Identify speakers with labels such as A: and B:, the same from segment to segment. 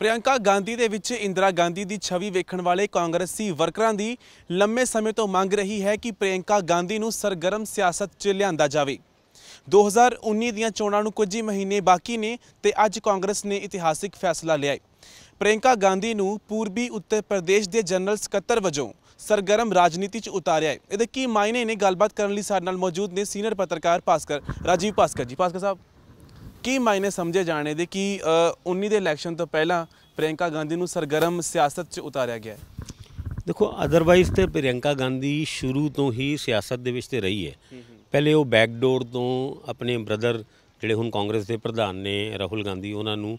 A: ਪ੍ਰਿਯੰਕਾ ਗਾਂਧੀ ਦੇ ਵਿੱਚ ਇੰਦਰਾ ਗਾਂਧੀ ਦੀ ਛਵੀ ਵੇਖਣ ਵਾਲੇ ਕਾਂਗਰਸੀ ਵਰਕਰਾਂ ਦੀ ਲੰਮੇ ਸਮੇਂ ਤੋਂ ਮੰਗ ਰਹੀ ਹੈ ਕਿ ਪ੍ਰਿਯੰਕਾ ਗਾਂਧੀ ਨੂੰ ਸਰਗਰਮ ਸਿਆਸਤ 'ਚ ਲਿਆਂਦਾ ਜਾਵੇ। 2019 ਦੀਆਂ ਚੋਣਾਂ ਨੂੰ ਕੁਝ ਹੀ ਮਹੀਨੇ ਬਾਕੀ ਨੇ ਤੇ ਅੱਜ ਕਾਂਗਰਸ ਨੇ ਇਤਿਹਾਸਿਕ ਫੈਸਲਾ ਲਿਆ ਹੈ। ਪ੍ਰਿਯੰਕਾ ਗਾਂਧੀ ਨੂੰ ਪੂਰਬੀ ਉੱਤਰ ਪ੍ਰਦੇਸ਼ ਦੇ ਜਨਰਲ ਸਕੱਤਰ ਵਜੋਂ ਸਰਗਰਮ ਰਾਜਨੀਤੀ 'ਚ ਉਤਾਰਿਆ ਹੈ। ਇਹਦੇ ਕੀ ਮਾਇਨੇ ਨੇ? ਗੱਲਬਾਤ ਕਰਨ ਲਈ ਸਾਡੇ ਨਾਲ ਮੌਜੂਦ ਨੇ ਸੀਨੀਅਰ ਪੱਤਰਕਾਰ ਭਾਸਕਰ, ਰਾਜੀਵ ਭਾਸਕਰ ਜੀ। ਭਾਸਕਰ ਸਾਹਿਬ। ਕੀ ਮਾਇਨੇ ਸਮਝੇ ਜਾਣੇ ਦੇ ਕਿ ਅ, 19 ਦੇ ਇਲੈਕਸ਼ਨ ਤੋਂ ਪਹਿਲਾਂ ਪ੍ਰਿਯੰਕਾ ਗਾਂਧੀ ਨੂੰ ਸਰਗਰਮ ਸਿਆਸਤ 'ਚ ਉਤਾਰਿਆ ਗਿਆ
B: ਦੇਖੋ ਅਦਰਵਾਈਜ਼ ਤੇ ਪ੍ਰਿਯੰਕਾ ਗਾਂਧੀ ਸ਼ੁਰੂ ਤੋਂ ਹੀ ਸਿਆਸਤ ਦੇ ਵਿੱਚ ਤੇ ਰਹੀ ਹੈ। ਪਹਿਲੇ ਉਹ ਬੈਕਡੋਰ ਤੋਂ ਆਪਣੇ ਬ੍ਰਦਰ ਜਿਹੜੇ ਹੁਣ ਕਾਂਗਰਸ ਦੇ ਪ੍ਰਧਾਨ ਨੇ ਰਾਹੁਲ ਗਾਂਧੀ ਉਹਨਾਂ ਨੂੰ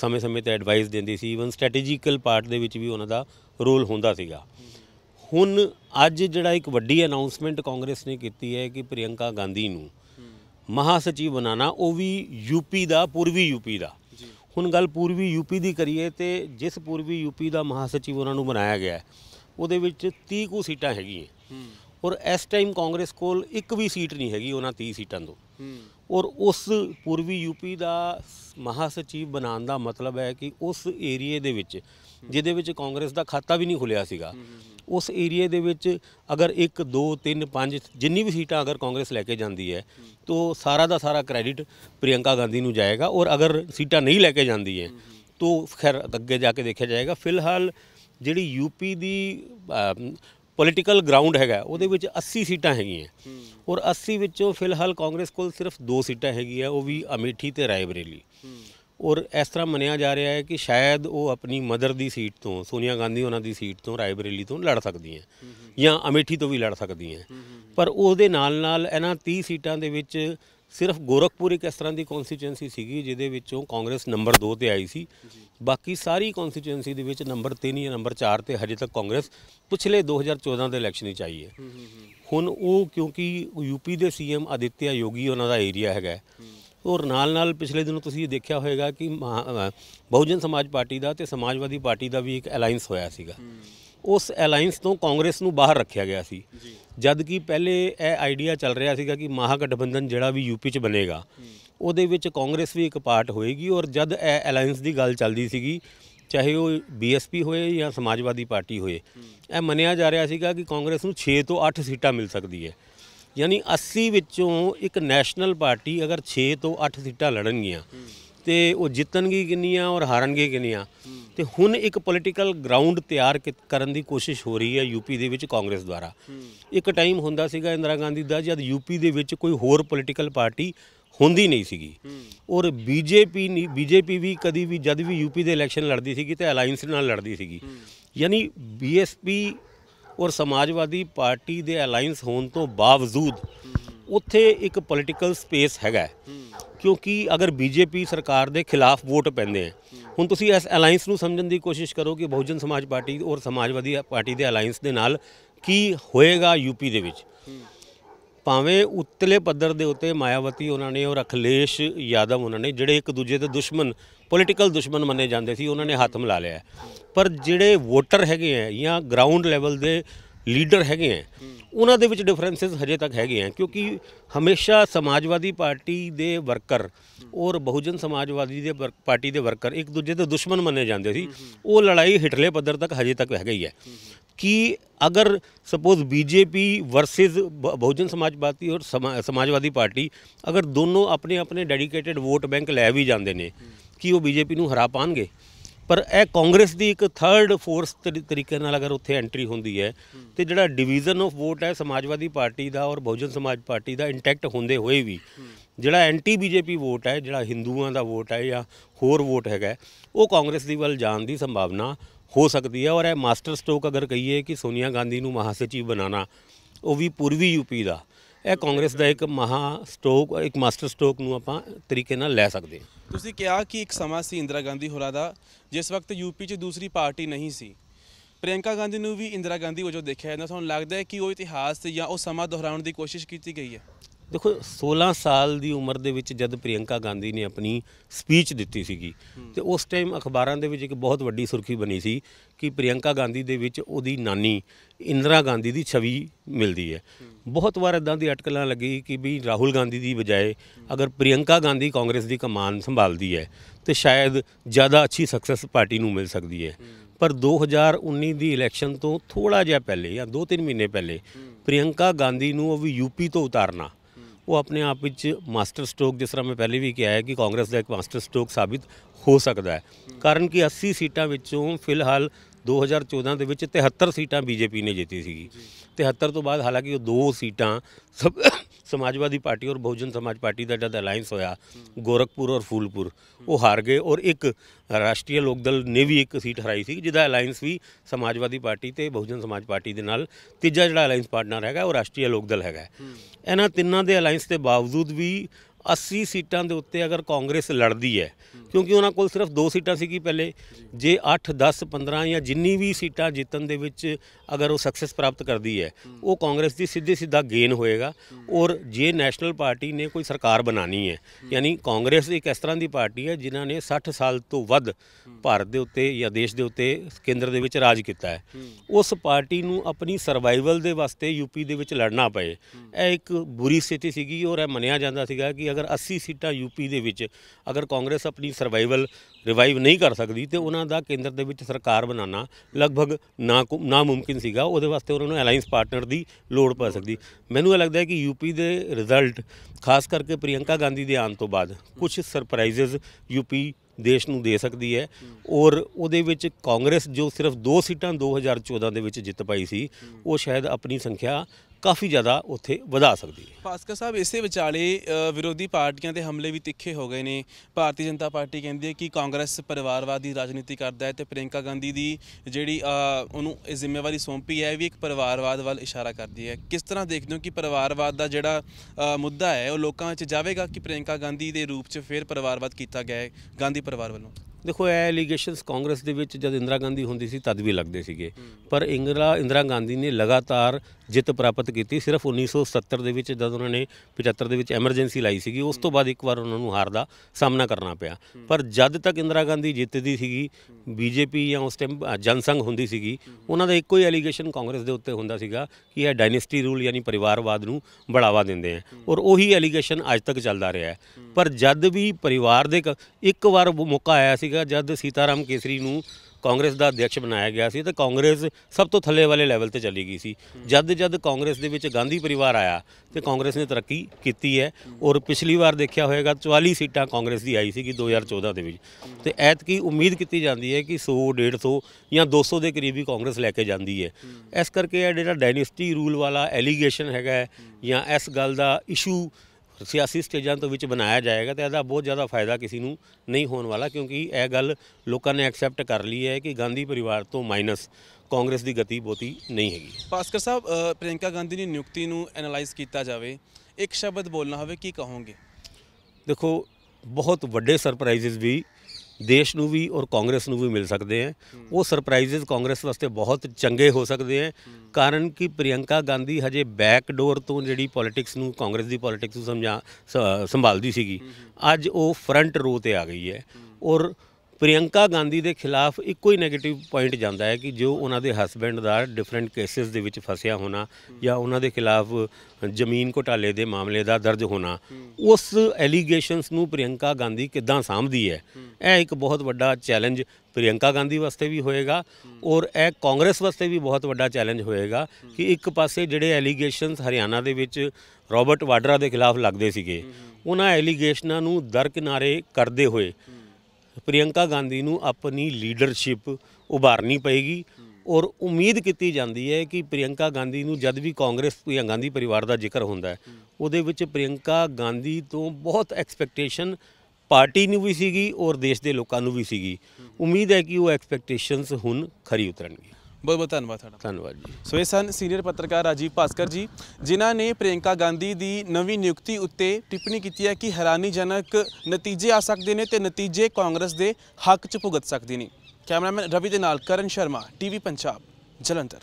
B: ਸਮੇਂ-ਸਮੇਂ ਤੇ ਐਡਵਾਈਸ ਦਿੰਦੀ ਸੀ। ਇਵਨ ਸਟ੍ਰੈਟੇਜੀਕਲ ਪਾਰਟ ਦੇ ਵਿੱਚ ਵੀ ਉਹਨਾਂ ਦਾ ਰੋਲ ਹੁੰਦਾ ਸੀਗਾ। ਹੁਣ ਅੱਜ ਜਿਹੜਾ ਇੱਕ ਵੱਡੀ ਅਨਾਉਂਸਮੈਂਟ ਕਾਂਗਰਸ ਨੇ ਕੀਤੀ ਹੈ ਕਿ ਪ੍ਰਿਯੰਕਾ ਗਾਂਧੀ ਨੂੰ ਮਹਾਸਚਿਵ ਬਣਾਉਣਾ ਉਹ ਵੀ ਯੂਪੀ ਦਾ ਪੂਰਬੀ ਯੂਪੀ ਦਾ। ਹੁਣ ਗੱਲ ਪੂਰਬੀ ਯੂਪੀ ਦੀ ਕਰੀਏ ਤੇ ਜਿਸ ਪੂਰਬੀ ਯੂਪੀ ਦਾ ਮਹਾਸਚਿਵ ਉਹਨਾਂ ਨੂੰ ਬਣਾਇਆ ਗਿਆ ਉਹਦੇ ਵਿੱਚ 30 ਕੁ ਸੀਟਾਂ ਹੈਗੀਆਂ। ਔਰ ਇਸ ਟਾਈਮ ਕਾਂਗਰਸ ਕੋਲ ਇੱਕ ਵੀ ਸੀਟ ਨਹੀਂ ਹੈਗੀ ਉਹਨਾਂ 30 ਸੀਟਾਂ ਤੋਂ। ਔਰ ਉਸ ਪੂਰਬੀ ਯੂਪੀ ਦਾ ਮਹਾਸਚਿਵ ਬਣਾਉਣ ਦਾ ਮਤਲਬ ਹੈ ਕਿ ਉਸ ਏਰੀਏ ਦੇ ਵਿੱਚ ਜਿਹਦੇ ਵਿੱਚ ਕਾਂਗਰਸ ਦਾ ਖਾਤਾ ਵੀ ਨਹੀਂ ਖੁੱਲਿਆ ਸੀਗਾ ਉਸ ਏਰੀਏ ਦੇ ਵਿੱਚ ਅਗਰ 1 2 3 5 ਜਿੰਨੀ ਵੀ ਸੀਟਾਂ ਅਗਰ ਕਾਂਗਰਸ ਲੈ ਕੇ ਜਾਂਦੀ ਹੈ ਤਾਂ ਸਾਰਾ ਦਾ ਸਾਰਾ ਕ੍ਰੈਡਿਟ ਪ੍ਰਿਯੰਕਾ ਗਾਂਧੀ ਨੂੰ ਜਾਏਗਾ ਔਰ ਅਗਰ ਸੀਟਾਂ ਨਹੀਂ ਲੈ ਕੇ ਜਾਂਦੀ ਹੈ ਤਾਂ ਖੈਰ ਅੱਗੇ ਜਾ ਕੇ ਦੇਖਿਆ ਜਾਏਗਾ। ਫਿਲਹਾਲ ਜਿਹੜੀ ਯੂਪੀ ਦੀ ਪੋਲੀਟੀਕਲ ਗਰਾਊਂਡ ਹੈਗਾ ਉਹਦੇ ਵਿੱਚ 80 ਸੀਟਾਂ ਹੈਗੀਆਂ। ਔਰ 80 ਵਿੱਚੋਂ ਫਿਲਹਾਲ ਕਾਂਗਰਸ ਕੋਲ ਸਿਰਫ 2 ਸੀਟਾਂ ਹੈਗੀਆਂ ਉਹ ਵੀ ਅਮੇਠੀ ਤੇ ਰਾਏਬਰੇਲੀ। ਔਰ ਇਸ ਤਰ੍ਹਾਂ ਮੰਨਿਆ ਜਾ ਰਿਹਾ ਹੈ ਕਿ ਸ਼ਾਇਦ ਉਹ ਆਪਣੀ ਮਦਰ ਦੀ ਸੀਟ ਤੋਂ ਸੋਨੀਆ ਗਾਂਧੀ ਉਹਨਾਂ ਦੀ ਸੀਟ ਤੋਂ ਰਾਏਬਰੇਲੀ ਤੋਂ ਲੜ ਸਕਦੀਆਂ ਜਾਂ ਅਮੇਠੀ ਤੋਂ ਵੀ ਲੜ ਸਕਦੀਆਂ। ਪਰ ਉਹਦੇ ਨਾਲ ਨਾਲ ਇਹਨਾਂ 30 ਸੀਟਾਂ ਦੇ ਵਿੱਚ ਸਿਰਫ ਗੋਰਖਪੁਰ ਇੱਕ ਇਸ ਤਰ੍ਹਾਂ ਦੀ ਕਨਸਟੀਚੁਐਂਸੀ ਸੀਗੀ ਜਿਹਦੇ ਵਿੱਚੋਂ ਕਾਂਗਰਸ ਨੰਬਰ 2 ਤੇ ਆਈ ਸੀ। ਬਾਕੀ ਸਾਰੀ ਕਨਸਟੀਚੁਐਂਸੀ ਦੇ ਵਿੱਚ ਨੰਬਰ 3 ਜਾਂ ਨੰਬਰ 4 ਤੇ ਹਜੇ ਤੱਕ ਕਾਂਗਰਸ ਪਿਛਲੇ 2014 ਦੇ ਇਲੈਕਸ਼ਨ ਵਿੱਚ ਆਈ ਹੈ। ਹੁਣ ਉਹ ਕਿਉਂਕਿ ਯੂਪੀ ਦੇ ਸੀਐਮ ਆਦਿਤਿਆ ਯੋਗੀ ਉਹਨਾਂ ਦਾ ਏਰੀਆ ਹੈਗਾ। ਔਰ ਨਾਲ ਨਾਲ ਪਿਛਲੇ ਦਿਨੋਂ ਤੁਸੀਂ ਇਹ ਦੇਖਿਆ ਹੋਵੇਗਾ ਕਿ ਬਹੁਜਨ ਸਮਾਜ ਪਾਰਟੀ ਦਾ ਤੇ ਸਮਾਜਵਾਦੀ ਪਾਰਟੀ ਦਾ ਵੀ ਇੱਕ ਅਲਾਈਅੰਸ ਹੋਇਆ ਸੀਗਾ। ਉਸ ਅਲਾਈਅੰਸ ਤੋਂ ਕਾਂਗਰਸ ਨੂੰ ਬਾਹਰ ਰੱਖਿਆ ਗਿਆ ਸੀ। ਜਦ ਕਿ ਪਹਿਲੇ ਇਹ ਆਈਡੀਆ ਚੱਲ ਰਿਹਾ ਸੀਗਾ ਕਿ ਮਹਾਗਠਬੰਧਨ ਜਿਹੜਾ ਵੀ ਯੂਪੀ 'ਚ ਬਣੇਗਾ ਉਹਦੇ ਵਿੱਚ ਕਾਂਗਰਸ ਵੀ ਇੱਕ ਪਾਰਟ ਹੋਏਗੀ ਔਰ ਜਦ ਇਹ ਅਲਾਈਅੰਸ ਦੀ ਗੱਲ ਚੱਲਦੀ ਸੀਗੀ ਚਾਹੇ ਉਹ ਬੀਐਸਪੀ ਹੋਏ ਜਾਂ ਸਮਾਜਵਾਦੀ ਪਾਰਟੀ ਹੋਏ ਇਹ ਮੰਨਿਆ ਜਾ ਰਿਹਾ ਸੀਗਾ ਕਿ ਕਾਂਗਰਸ ਨੂੰ 6 ਤੋਂ 8 ਸੀਟਾਂ ਮਿਲ ਸਕਦੀ ਹੈ। ਯਾਨੀ 80 ਵਿੱਚੋਂ ਇੱਕ ਨੈਸ਼ਨਲ ਪਾਰਟੀ ਅਗਰ 6 ਤੋਂ 8 ਸੀਟਾਂ ਲੜਨਗੀਆਂ ਤੇ ਉਹ ਜਿੱਤਣਗੀ ਕਿੰਨੀਆਂ ਔਰ ਹਾਰਨਗੇ ਕਿੰਨੀਆਂ ਤੇ ਹੁਣ ਇੱਕ ਪੋਲੀਟੀਕਲ ਗਰਾਊਂਡ ਤਿਆਰ ਕਰਨ ਦੀ ਕੋਸ਼ਿਸ਼ ਹੋ ਰਹੀ ਹੈ ਯੂਪੀ ਦੇ ਵਿੱਚ ਕਾਂਗਰਸ ਦੁਆਰਾ। ਇੱਕ ਟਾਈਮ ਹੁੰਦਾ ਸੀਗਾ ਇੰਦਰਾ ਗਾਂਧੀ ਦਾ ਜਦ ਯੂਪੀ ਦੇ ਵਿੱਚ ਕੋਈ ਹੋਰ ਪੋਲੀਟੀਕਲ ਪਾਰਟੀ ਹੁੰਦੀ ਨਹੀਂ ਸੀਗੀ। ਔਰ ਬੀਜੇਪੀ ਨਹੀਂ ਬੀਜੇਪੀ ਵੀ ਕਦੀ ਵੀ ਜਦ ਵੀ ਯੂਪੀ ਦੇ ਇਲੈਕਸ਼ਨ ਲੜਦੀ ਸੀਗੀ ਤੇ ਅਲਾਈਅੰਸ ਨਾਲ ਲੜਦੀ ਸੀਗੀ। ਯਾਨੀ ਬੀਐਸਪੀ ਔਰ ਸਮਾਜਵਾਦੀ ਪਾਰਟੀ ਦੇ ਅਲਾਈਅੰਸ ਹੋਣ ਤੋਂ ਬਾਵਜੂਦ ਉੱਥੇ ਇੱਕ ਪੋਲੀਟੀਕਲ ਸਪੇਸ ਹੈਗਾ। ਕਿਉਂਕਿ ਅਗਰ ਬੀਜੇਪੀ ਸਰਕਾਰ ਦੇ ਖਿਲਾਫ ਵੋਟ ਪੈਂਦੇ ਹੈ। ਹੁਣ ਤੁਸੀਂ ਇਸ ਅਲਾਈਅੰਸ ਨੂੰ ਸਮਝਣ ਦੀ ਕੋਸ਼ਿਸ਼ ਕਰੋ ਕਿ ਬਹੁਜਨ ਸਮਾਜ ਪਾਰਟੀ ਔਰ ਸਮਾਜਵਾਦੀ ਪਾਰਟੀ ਦੇ ਅਲਾਈਅੰਸ ਦੇ ਨਾਲ ਕੀ ਹੋਏਗਾ ਯੂਪੀ ਦੇ ਵਿੱਚ। ਭਾਵੇਂ ਉੱਤਲੇ ਪੱਧਰ ਦੇ ਉੱਤੇ ਮਾਇਆਵਤੀ ਉਹਨਾਂ ਨੇ ਔਰ ਅਖਿਲੇਸ਼ ਯਾਦਵ ਉਹਨਾਂ ਨੇ, ਜਿਹੜੇ ਇੱਕ ਦੂਜੇ ਦੇ ਦੁਸ਼ਮਣ ਪੋਲੀਟੀਕਲ ਦੁਸ਼ਮਣ ਮੰਨੇ ਜਾਂਦੇ ਸੀ, ਉਹਨਾਂ ਨੇ ਹੱਥ ਮਿਲਾ ਲਿਆ ਪਰ ਜਿਹੜੇ ਵੋਟਰ ਹੈਗੇ ਆ ਜਾਂ ਗਰਾਊਂਡ ਲੈਵਲ ਦੇ ਲੀਡਰ ਹੈਗੇ ਆ। ਉਹਨਾਂ ਦੇ ਵਿੱਚ ਡਿਫਰੈਂਸਸ ਹਜੇ ਤੱਕ ਹੈਗੇ ਆ, ਕਿਉਂਕਿ ਹਮੇਸ਼ਾ ਸਮਾਜਵਾਦੀ ਪਾਰਟੀ ਦੇ ਵਰਕਰ ਔਰ ਬਹੁਜਨ ਸਮਾਜਵਾਦੀ ਦੇ ਵਰ- ਪਾਰਟੀ ਦੇ ਵਰਕਰ ਇੱਕ ਦੂਜੇ ਦੇ ਦੁਸ਼ਮਣ ਮੰਨੇ ਜਾਂਦੇ ਸੀ। ਉਹ ਲੜਾਈ ਹਿਟਲੇ ਪੱਧਰ ਤੱਕ ਹਜੇ ਤੱਕ ਹੈਗੀ ਹੀ ਹੈ ਕਿ ਅਗਰ ਸਪੋਜ਼ ਬੀਜੇਪੀ ਵਰਸਸ ਬਹੁਜਨ ਸਮਾਜ ਪਾਰਟੀ ਔਰ ਸਮਾ- ਸਮਾਜਵਾਦੀ ਪਾਰਟੀ ਅਗਰ ਦੋਨੋਂ ਆਪਣੇ ਆਪਣੇ ਡੈਡੀਕੇਟਿਡ ਵੋਟ ਬੈਂਕ ਲੈ ਵੀ ਜਾਂਦੇ ਨੇ, ਕਿ ਉਹ ਬੀਜੇਪੀ ਨੂੰ ਹਰਾ ਪਾਣਗੇ? ਪਰ ਇਹ ਕਾਂਗਰਸ ਦੀ ਇੱਕ ਥਰਡ ਫੋਰਸ ਤਰੀਕੇ ਨਾਲ ਅਗਰ ਉੱਥੇ ਐਂਟਰੀ ਹੁੰਦੀ ਹੈ, ਤੇ ਜਿਹੜਾ ਡਿਵੀਜ਼ਨ ਆਫ ਵੋਟ ਹੈ ਸਮਾਜਵਾਦੀ ਪਾਰਟੀ ਦਾ ਔਰ ਬਹੁਜਨ ਸਮਾਜ ਪਾਰਟੀ ਦਾ ਇੰਟੈਕਟ ਹੁੰਦੇ ਹੋਏ ਵੀ, ਜਿਹੜਾ ਐਂਟੀ ਬੀਜੇਪੀ ਵੋਟ ਹੈ, ਜਿਹੜਾ ਹਿੰਦੂਆਂ ਦਾ ਵੋਟ ਹੈ ਜਾਂ ਹੋਰ ਵੋਟ ਹੈਗਾ ਉਹ ਕਾਂਗਰਸ ਦੀ ਵੱਲ ਜਾਣ ਦੀ ਸੰਭਾਵਨਾ ਹੋ ਸਕਦੀ ਹੈ ਔਰ ਇਹ ਮਾਸਟਰ ਸਟ੍ਰੋਕ ਅਗਰ ਕਹੀਏ ਕਿ ਸੋਨੀਆ ਗਾਂਧੀ ਨੂੰ ਮਹਾਸਚਿਵ ਬਣਾਉਣਾ, ਉਹ ਵੀ ਪੂਰਬੀ ਯੂਪੀ ਦਾ ਇਹ ਕਾਂਗਰਸ ਦਾ ਇੱਕ ਮਹਾ ਸਟ੍ਰੋਕ ਇੱਕ ਮਾਸਟਰ ਸਟ੍ਰੋਕ ਨੂੰ ਆਪਾਂ ਤਰੀਕੇ ਨਾਲ ਲੈ ਸਕਦੇ ਹਾਂ।
A: ਤੁਸੀਂ ਕਿਹਾ ਕਿ ਇੱਕ ਸਮਾਂ ਸੀ ਇੰਦਰਾ ਗਾਂਧੀ ਹੋਰਾਂ ਦਾ, ਜਿਸ ਵਕਤ ਯੂਪੀ 'ਚ ਦੂਸਰੀ ਪਾਰਟੀ ਨਹੀਂ ਸੀ। ਪ੍ਰਿਯੰਕਾ ਗਾਂਧੀ ਨੂੰ ਵੀ ਇੰਦਰਾ ਗਾਂਧੀ ਵਜੋਂ ਦੇਖਿਆ ਜਾਂਦਾ ਤੁਹਾਨੂੰ ਲੱਗਦਾ ਹੈ ਕਿ ਉਹ ਇਤਿਹਾਸ ਜਾਂ ਉਹ ਸਮਾਂ ਦੁਹਰਾਉਣ ਦੀ ਕੋਸ਼ਿਸ਼ ਕੀਤੀ ਗਈ ਹੈ।
B: ਦੇਖੋ 16 ਸਾਲ ਦੀ ਉਮਰ ਦੇ ਵਿੱਚ ਜਦ ਪ੍ਰਿਯੰਕਾ ਗਾਂਧੀ ਨੇ ਆਪਣੀ ਸਪੀਚ ਦਿੱਤੀ ਸੀਗੀ ਤੇ ਉਸ ਟਾਈਮ ਅਖਬਾਰਾਂ ਦੇ ਵਿੱਚ ਇੱਕ ਬਹੁਤ ਵੱਡੀ ਸੁਰਖੀ ਬਣੀ ਸੀ ਕਿ ਪ੍ਰਿਯੰਕਾ ਗਾਂਧੀ ਦੇ ਵਿੱਚ ਉਹਦੀ ਨਾਨੀ ਇੰਦਰਾ ਗਾਂਧੀ ਦੀ ਛਵੀ ਮਿਲਦੀ ਹੈ। ਬਹੁਤ ਵਾਰ ਇਦਾਂ ਦੀ ਅਟਕਲਾਂ ਲੱਗੀ ਕਿ ਵੀ ਰਾਹੁਲ ਗਾਂਧੀ ਦੀ ਬਜਾਏ ਅਗਰ ਪ੍ਰਿਯੰਕਾ ਗਾਂਧੀ ਕਾਂਗਰਸ ਦੀ ਕਮਾਨ ਸੰਭਾਲਦੀ ਹੈ ਤੇ ਸ਼ਾਇਦ ਜ਼ਿਆਦਾ ਅੱਛੀ ਸਕਸੈਸ ਪਾਰਟੀ ਨੂੰ ਮਿਲ ਸਕਦੀ ਹੈ। ਪਰ 2019 ਦੀ ਇਲੈਕਸ਼ਨ ਤੋਂ ਥੋੜਾ ਜਿਹਾ ਪਹਿਲੇ ਜਾਂ 2-3 ਮਹੀਨੇ ਪਹਿਲੇ ਪ੍ਰਿਯੰਕਾ ਗਾਂਧੀ ਨੂੰ ਉਹ ਵੀ ਯੂਪੀ ਤੋਂ ਉਤਾਰਨਾ ਉਹ ਆਪਣੇ ਆਪ ਵਿੱਚ ਮਾਸਟਰ ਸਟ੍ਰੋਕ ਜਿਸ ਤਰ੍ਹਾਂ ਮੈਂ ਪਹਿਲੇ ਵੀ ਕਿਹਾ ਹੈ ਕਿ ਕਾਂਗਰਸ ਦਾ ਇੱਕ ਮਾਸਟਰ ਸਟ੍ਰੋਕ ਸਾਬਿਤ ਹੋ ਸਕਦਾ ਹੈ। ਕਾਰਨ ਕਿ 80 ਸੀਟਾਂ ਵਿੱਚੋਂ ਫਿਲਹਾਲ 2014 ਦੇ ਵਿੱਚ 73 ਸੀਟਾਂ ਬੀਜੇਪੀ ਨੇ ਜਿੱਤੀ ਸੀਗੀ। 73 ਤੋਂ ਬਾਅਦ ਹਾਲਾਂਕਿ ਉਹ ਦੋ ਸੀਟਾਂ ਸਭ ਸਮਾਜਵਾਦੀ ਪਾਰਟੀ ਔਰ ਬਹੁਜਨ ਸਮਾਜ ਪਾਰਟੀ ਦਾ ਜਦ ਅਲਾਈਅੰਸ ਹੋਇਆ ਗੋਰਖਪੁਰ ਔਰ ਫੂਲਪੁਰ ਉਹ ਹਾਰ ਗਏ ਔਰ ਇੱਕ ਰਾਸ਼ਟਰੀ ਲੋਕ ਦਲ ਨੇ ਵੀ ਇੱਕ ਸੀਟ ਹਰਾਈ ਸੀ ਜਿਹਦਾ ਅਲਾਈਅੰਸ ਵੀ ਸਮਾਜਵਾਦੀ ਪਾਰਟੀ ਤੇ ਬਹੁਜਨ ਸਮਾਜ ਪਾਰਟੀ ਦੇ ਨਾਲ ਤੀਜਾ ਜਿਹੜਾ ਅਲਾਈਅੰਸ ਪਾਰਟਨਰ ਹੈਗਾ ਉਹ ਰਾਸ਼ਟਰੀ ਲੋਕ ਦਲ ਹੈਗਾ ਇਹਨਾਂ ਤਿੰਨਾਂ ਦੇ ਅਲਾਈਅੰਸ ਦੇ ਬਾਵਜੂਦ ਵੀ 80 ਸੀਟਾਂ ਦੇ ਉੱਤੇ ਅਗਰ ਕਾਂਗਰਸ ਲੜਦੀ ਹੈ, ਕਿਉਂਕਿ ਉਹਨਾਂ ਕੋਲ ਸਿਰਫ ਦੋ ਸੀਟਾਂ ਸੀਗੀ ਪਹਿਲੇ, ਜੇ 8 10 15 ਜਾਂ ਜਿੰਨੀ ਵੀ ਸੀਟਾਂ ਜਿੱਤਣ ਦੇ ਵਿੱਚ ਅਗਰ ਉਹ ਸਕਸੈਸ ਪ੍ਰਾਪਤ ਕਰਦੀ ਹੈ, ਉਹ ਕਾਂਗਰਸ ਦੀ ਸਿੱਧੇ ਸਿੱਧਾ ਗੇਨ ਹੋਏਗਾ ਔਰ ਜੇ ਨੈਸ਼ਨਲ ਪਾਰਟੀ ਨੇ ਕੋਈ ਸਰਕਾਰ ਬਣਾਣੀ ਹੈ, ਯਾਨੀ ਕਾਂਗਰਸ ਇੱਕ ਇਸ ਤਰ੍ਹਾਂ ਦੀ ਪਾਰਟੀ ਹੈ ਜਿਨ੍ਹਾਂ ਨੇ 60 ਸਾਲ ਤੋਂ ਵੱਧ ਭਾਰਤ ਦੇ ਉੱਤੇ ਜਾਂ ਦੇਸ਼ ਦੇ ਉੱਤੇ ਕੇਂਦਰ ਦੇ ਵਿੱਚ ਰਾਜ ਕੀਤਾ ਹੈ, ਉਸ ਪਾਰਟੀ ਨੂੰ ਆਪਣੀ ਸਰਵਾਈਵਲ ਦੇ ਵਾਸਤੇ ਯੂਪੀ ਦੇ ਵਿੱਚ ਲੜਨਾ ਪਏ। ਇਹ ਇੱਕ ਬੁਰੀ ਸਥਿਤੀ ਸੀਗੀ ਔਰ ਇਹ ਮੰਨਿਆ ਜਾਂਦਾ ਸੀਗਾ ਕਿ ਅਗਰ 80 ਸੀਟਾਂ ਯੂਪੀ ਦੇ ਵਿੱਚ ਅਗਰ ਕਾਂਗਰਸ ਆਪਣੀ ਸਰਵਾਈਵਲ ਰਿਵਾਈਵ ਨਹੀਂ ਕਰ ਸਕਦੀ ਤੇ ਉਹਨਾਂ ਦਾ ਕੇਂਦਰ ਦੇ ਵਿੱਚ ਸਰਕਾਰ ਬਣਾਉਣਾ ਲਗਭਗ ਨਾ ਨਾ ਮੁਮਕਿਨ ਸੀਗਾ, ਉਹਦੇ ਵਾਸਤੇ ਉਹਨਾਂ ਨੂੰ ਅਲਾਈਅੰਸ ਪਾਰਟਨਰ ਦੀ ਲੋੜ ਪੈ ਸਕਦੀ। ਮੈਨੂੰ ਇਹ ਲੱਗਦਾ ਹੈ ਕਿ ਯੂਪੀ ਦੇ ਰਿਜ਼ਲਟ ਖਾਸ ਕਰਕੇ ਪ੍ਰਿਯੰਕਾ ਗਾਂਧੀ ਦੇ ਆਉਣ ਤੋਂ ਬਾਅਦ ਕੁਝ ਸਰਪ੍ਰਾਈਜ਼ਸ ਯੂਪੀ ਦੇਸ਼ ਨੂੰ ਦੇ ਸਕਦੀ ਹੈ ਔਰ ਉਹਦੇ ਵਿੱਚ ਕਾਂਗਰਸ ਜੋ ਸਿਰਫ ਦੋ ਸੀਟਾਂ 2014 ਦੇ ਵਿੱਚ ਜਿੱਤ ਪਾਈ ਸੀ, ਉਹ ਸ਼ਾਇਦ ਆਪਣੀ ਸੰਖਿਆ ਕਾਫੀ ਜ਼ਿਆਦਾ ਉੱਥੇ ਵਧਾ ਸਕਦੀ ਹੈ।
A: ਭਾਸਕਰ ਸਾਹਿਬ ਇਸੇ ਵਿਚਾਲੇ ਵਿਰੋਧੀ ਪਾਰਟੀਆਂ ਦੇ ਹਮਲੇ ਵੀ ਤਿੱਖੇ ਹੋ ਗਏ ਨੇ। ਭਾਰਤੀ ਜਨਤਾ ਪਾਰਟੀ ਕਹਿੰਦੀ ਹੈ ਕਿ ਕਾਂਗਰਸ ਪਰਿਵਾਰਵਾਦ ਰਾਜਨੀਤੀ ਕਰਦਾ ਹੈ ਤੇ ਪ੍ਰਿਯੰਕਾ ਗਾਂਧੀ ਦੀ ਜਿਹੜੀ ਉਹਨੂੰ ਇਹ ਜ਼ਿੰਮੇਵਾਰੀ ਸੌਂਪੀ ਹੈ ਵੀ ਇੱਕ ਪਰਿਵਾਰਵਾਦ ਵੱਲ ਇਸ਼ਾਰਾ ਕਰਦੀ ਹੈ। ਕਿਸ ਤਰ੍ਹਾਂ ਦੇਖਦੇ ਹੋ ਕਿ ਪਰਿਵਾਰਵਾਦ ਦਾ ਜਿਹੜਾ ਮੁੱਦਾ ਹੈ ਉਹ ਲੋਕਾਂ ਵਿੱਚ ਜਾਵੇਗਾ ਕਿ ਪ੍ਰਿਯੰਕਾ ਗਾਂਧੀ ਦੇ ਰੂਪ 'ਚ ਫਿਰ ਪਰਿਵਾਰਵਾਦ ਕੀਤਾ ਗਿਆ ਹੈ ਗਾਂਧੀ ਪਰਿਵਾਰ ਵੱਲੋਂ?
B: ਦੇਖੋ ਇਹ ਐਲੀਗੇਸ਼ਨਸ ਕਾਂਗਰਸ ਦੇ ਵਿੱਚ ਜਦ ਇੰਦਰਾ ਗਾਂਧੀ ਹੁੰਦੀ ਸੀ ਤਦ ਵੀ ਲੱਗਦੇ ਸੀਗੇ। ਪਰ ਇੰਦਰਾ ਇੰਦਰਾ ਗਾਂਧੀ ਨੇ ਲਗਾਤਾਰ ਜਿੱਤ ਪ੍ਰਾਪਤ ਕੀਤੀ। ਸਿਰਫ 1970 ਦੇ ਵਿੱਚ ਜਦ ਉਹਨਾਂ ਨੇ 75 ਦੇ ਵਿੱਚ ਐਮਰਜੈਂਸੀ ਲਾਈ ਸੀਗੀ, ਉਸ ਤੋਂ ਬਾਅਦ ਇੱਕ ਵਾਰ ਉਹਨਾਂ ਨੂੰ ਹਾਰ ਦਾ ਸਾਹਮਣਾ ਕਰਨਾ ਪਿਆ। ਪਰ ਜਦ ਤੱਕ ਇੰਦਰਾ ਗਾਂਧੀ ਜਿੱਤਦੀ ਸੀਗੀ, ਬੀਜੇਪੀ ਜਾਂ ਉਸ ਟਾਈਮ ਜਨਸੰਘ ਹੁੰਦੀ ਸੀਗੀ, ਉਹਨਾਂ ਦਾ ਇੱਕੋ ਹੀ ਐਲੀਗੇਸ਼ਨ ਕਾਂਗਰਸ ਦੇ ਉੱਤੇ ਹੁੰਦਾ ਸੀਗਾ ਕਿ ਇਹ ਡਾਇਨੈਸਟੀ ਰੂਲ ਯਾਨੀ ਪਰਿਵਾਰਵਾਦ ਨੂੰ ਬੜਾਵਾ ਦਿੰਦੇ ਆ। ਔਰ ਉਹੀ ਐਲੀਗੇਸ਼ਨ ਅੱਜ ਤੱਕ ਚੱਲਦਾ ਰਿਹਾ ਪਰ ਜਦ ਵੀ ਪਰਿਵਾਰ ਦੇ ਕ- ਇੱਕ ਵਾਰ ਮੌਕਾ ਆਇਆ ਸੀਗਾ, ਜਦ ਸੀਤਾਰਾਮ ਕੇਸਰੀ ਨੂੰ ਕਾਂਗਰਸ ਦਾ ਅਧਿਕਸ਼ ਬਣਾਇਆ ਗਿਆ ਸੀ ਤੇ ਕਾਂਗਰਸ ਸਭ ਤੋਂ ਥੱਲੇ ਵਾਲੇ ਲੈਵਲ ਤੇ ਚਲੀ ਗਈ ਸੀ। ਜਦ ਜਦ ਕਾਂਗਰਸ ਦੇ ਵਿੱਚ ਗਾਂਧੀ ਪਰਿਵਾਰ ਆਇਆ ਤੇ ਕਾਂਗਰਸ ਨੇ ਤਰੱਕੀ ਕੀਤੀ ਹੈ ਔਰ ਪਿਛਲੀ ਵਾਰ ਦੇਖਿਆ ਹੋਵੇਗਾ 44 ਸੀਟਾਂ ਕਾਂਗਰਸ ਦੀ ਆਈ ਸੀਗੀ 2014 ਦੇ ਵਿੱਚ। ਤੇ ਐਤਕੀ ਉਮੀਦ ਕੀਤੀ ਜਾਂਦੀ ਹੈ ਕਿ 100 150 ਜਾਂ 200 ਦੇ ਕਰੀਬ ਹੀ ਕਾਂਗਰਸ ਲੈ ਕੇ ਜਾਂਦੀ ਹੈ। ਇਸ ਕਰਕੇ ਇਹ ਜਿਹੜਾ ਡਾਇਨੈਸਟੀ ਰੂਲ ਵਾਲਾ ਐਲੀਗੇਸ਼ਨ ਹੈਗਾ ਜਾਂ ਇਸ ਗੱਲ ਦਾ ਇਸ਼ੂ ਸਿਆਸੀ ਸਟੇਜਾਂ ਤੋਂ ਵਿੱਚ ਬਣਾਇਆ ਜਾਏਗਾ ਤੇ ਇਹਦਾ ਬਹੁਤ ਜ਼ਿਆਦਾ ਫਾਇਦਾ ਕਿਸੇ ਨੂੰ ਨਹੀਂ ਹੋਣ ਵਾਲਾ ਕਿਉਂਕਿ ਇਹ ਗੱਲ ਲੋਕਾਂ ਨੇ ਐਕਸੈਪਟ ਕਰ ਲਈ ਹੈ ਕਿ ਗਾਂਧੀ ਪਰਿਵਾਰ ਤੋਂ ਮਾਈਨਸ ਕਾਂਗਰਸ ਦੀ ਗਤੀ ਬਹੁਤੀ ਨਹੀਂ ਹੈਗੀ।
A: ਭਾਸਕਰ ਸਾਹਿਬ ਅ, ਪ੍ਰਿਯੰਕਾ ਗਾਂਧੀ ਦੀ ਨਿਯੁਕਤੀ ਨੂੰ ਐਨਾਲਾਈਜ਼ ਕੀਤਾ ਜਾਵੇ ਇੱਕ ਸ਼ਬਦ ਬੋਲਣਾ ਹੋਵੇ ਕੀ ਕਹੋਗੇ?
B: ਦੇਖੋ ਬਹੁਤ ਵੱਡੇ ਸਰਪ੍ਰਾਈਜ਼ਸ ਵੀ ਦੇਸ਼ ਨੂੰ ਵੀ ਔਰ ਕਾਂਗਰਸ ਨੂੰ ਵੀ ਮਿਲ ਸਕਦੇ ਹੈ। ਉਹ ਸਰਪ੍ਰਾਈਜ਼ਸ ਕਾਂਗਰਸ ਵਾਸਤੇ ਬਹੁਤ ਚੰਗੇ ਹੋ ਸਕਦੇ ਹੈ। ਕਾਰਨ ਕਿ ਪ੍ਰਿਯੰਕਾ ਗਾਂਧੀ ਹਜੇ ਬੈਕ ਡੋਰ ਤੋਂ ਜਿਹੜੀ ਪੋਲਿਟਿਕਸ ਨੂੰ, ਕਾਂਗਰਸ ਦੀ ਪੋਲਿਟਿਕਸ ਨੂੰ ਸਮਝਾ, ਸ- ਸੰਭਾਲਦੀ ਸੀਗੀ। ਅੱਜ ਉਹ ਫਰੰਟ ਰੋ ਤੇ ਆ ਗਈ ਹੈ। ਔਰ ਪ੍ਰਿਯੰਕਾ ਗਾਂਧੀ ਦੇ ਖਿਲਾਫ ਇੱਕੋ ਹੀ 네ਗੇਟਿਵ ਪੁਆਇੰਟ ਜਾਂਦਾ ਹੈ ਕਿ ਜੋ ਉਹਨਾਂ ਦੇ ਹਸਬੈਂਡ ਦਾ ਡਿਫਰੈਂਟ ਕੇਸਿਸ ਦੇ ਵਿੱਚ ਫਸਿਆ ਹੋਣਾ ਜਾਂ ਉਹਨਾਂ ਦੇ ਖਿਲਾਫ ਜ਼ਮੀਨ ਘੁਟਾਲੇ ਦੇ ਮਾਮਲੇ ਦਾ ਦਰਜ ਹੋਣਾ, ਉਸ ਐਲੀਗੇਸ਼ਨਸ ਨੂੰ ਪ੍ਰਿਯੰਕਾ ਗਾਂਧੀ ਕਿੱਦਾਂ ਸਾਂਭਦੀ ਹੈ? ਇਹ ਇੱਕ ਬਹੁਤ ਵੱਡਾ ਚੈਲੰਜ ਪ੍ਰਿਯੰਕਾ ਗਾਂਧੀ ਵਾਸਤੇ ਵੀ ਹੋਏਗਾ ਔਰ ਇਹ ਕਾਂਗਰਸ ਵਾਸਤੇ ਵੀ ਬਹੁਤ ਵੱਡਾ ਚੈਲੰਜ ਹੋਏਗਾ ਕਿ ਇੱਕ ਪਾਸੇ ਜਿਹੜੇ ਐਲੀਗੇਸ਼ਨਸ ਹਰਿਆਣਾ ਦੇ ਵਿੱਚ ਰੋਬਰਟ ਵਾਡਰਾ ਦੇ ਖਿਲਾਫ ਲੱਗਦੇ ਸੀਗੇ, ਉਹਨਾਂ ਐਲੀਗੇਸ਼ਨਾਂ ਨੂੰ ਦਰਕਿਨਾਰੇ ਕਰਦੇ ਹੋਏ ਪ੍ਰਿਯੰਕਾ ਗਾਂਧੀ ਨੂੰ ਆਪਣੀ ਲੀਡਰਸ਼ਿਪ ਉਭਾਰਨੀ ਪਏਗੀ ਔਰ ਉਮੀਦ ਕੀਤੀ ਜਾਂਦੀ ਹੈ ਕਿ ਪ੍ਰਿਯੰਕਾ ਗਾਂਧੀ ਨੂੰ ਜਦ ਵੀ ਕਾਂਗਰਸ ਜਾਂ ਗਾਂਧੀ ਪਰਿਵਾਰ ਦਾ ਜ਼ਿਕਰ ਹੁੰਦਾ ਹੈ, ਉਹਦੇ ਵਿੱਚ ਪ੍ਰਿਯੰਕਾ ਗਾਂਧੀ ਤੋਂ ਬਹੁਤ ਐਕਸਪੈਕਟੇਸ਼ਨ ਪਾਰਟੀ ਨੂੰ ਵੀ ਸੀਗੀ ਔਰ ਦੇਸ਼ ਦੇ ਲੋਕਾਂ ਨੂੰ ਵੀ ਸੀਗੀ। ਉਮੀਦ ਹੈ ਕਿ ਉਹ ਐਕਸਪੈਕਟੇਸ਼ਨਸ ਹੁਣ ਖਰੀ ਉਤਰਨਗੀ।
A: ਬਹੁਤ ਬਹੁਤ ਧੰਨਵਾਦ ਤੁਹਾਡਾ।
B: ਧੰਨਵਾਦ ਜੀ।
A: ਸੋ ਇਹ ਸਨ ਸੀਨੀਅਰ ਪੱਤਰਕਾਰ ਰਾਜੀਵ ਭਾਸਕਰ ਜੀ ਜਿਨ੍ਹਾਂ ਨੇ ਪ੍ਰਿਯੰਕਾ ਗਾਂਧੀ ਦੀ ਨਵੀਂ ਨਿਯੁਕਤੀ ਉੱਤੇ ਟਿੱਪਣੀ ਕੀਤੀ ਹੈ ਕਿ ਹੈਰਾਨੀਜਨਕ ਨਤੀਜੇ ਆ ਸਕਦੇ ਨੇ ਤੇ ਨਤੀਜੇ ਕਾਂਗਰਸ ਦੇ ਹੱਕ 'ਚ ਭੁਗਤ ਸਕਦੇ ਨੇ। ਕੈਮਰਾਮੈਨ ਰਵੀ ਦੇ ਨਾਲ ਕਰਨ ਸ਼ਰਮਾ ਟੀਵੀ ਪੰਜਾਬ ਜਲੰਧਰ।